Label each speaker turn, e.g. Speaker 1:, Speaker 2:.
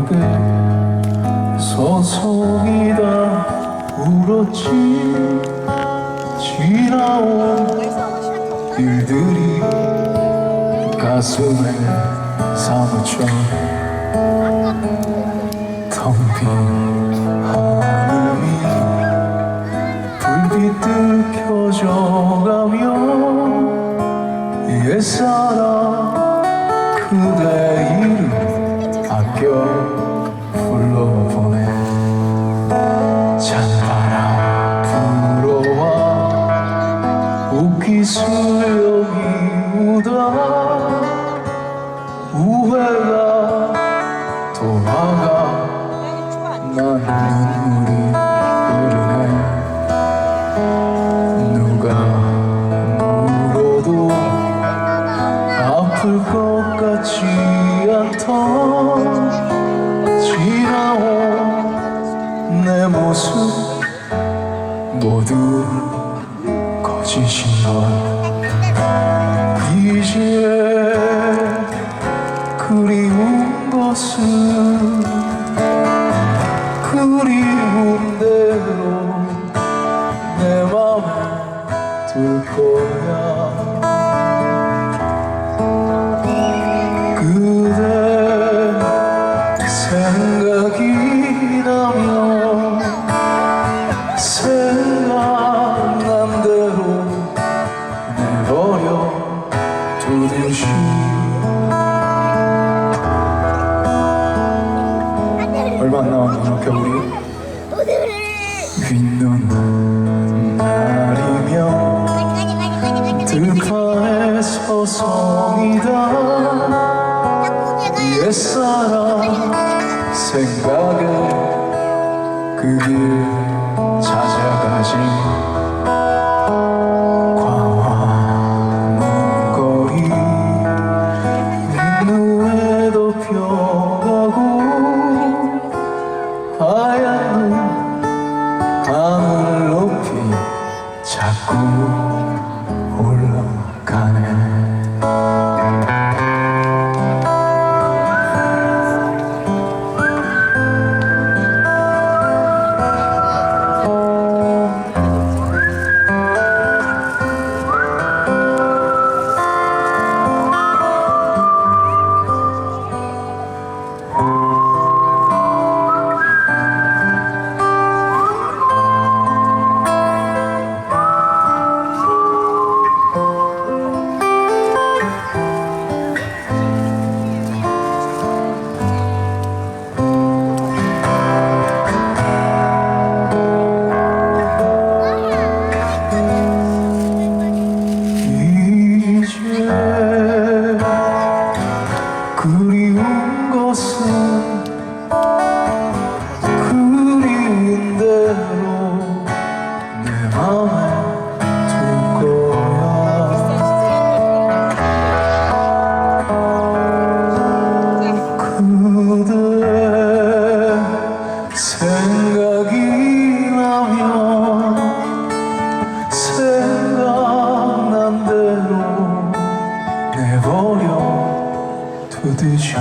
Speaker 1: 모르게 서성이다 울었지. 지나온 일들이 가슴에 사무쳐 텅빈 하늘 위 불빛들 켜져가며 옛사랑 우회가 돌아가 난 눈물이 흐르네 누가 물어도 아플 것 같지 않던 지나온 내 모습 모두 거짓인 걸 이제 그리운 것은 그리운 대로 내 맘에 둘 거야. 그대 생각이 나면 생각난 대로 내버려 두듯이 얼마 안 남았나 겨울이? 휘는 날이면 들판에 서성이다. 옛사랑 생각에 그 길 찾아가지 aku 생각이 나면 생각난 대로 내버려 두듯이.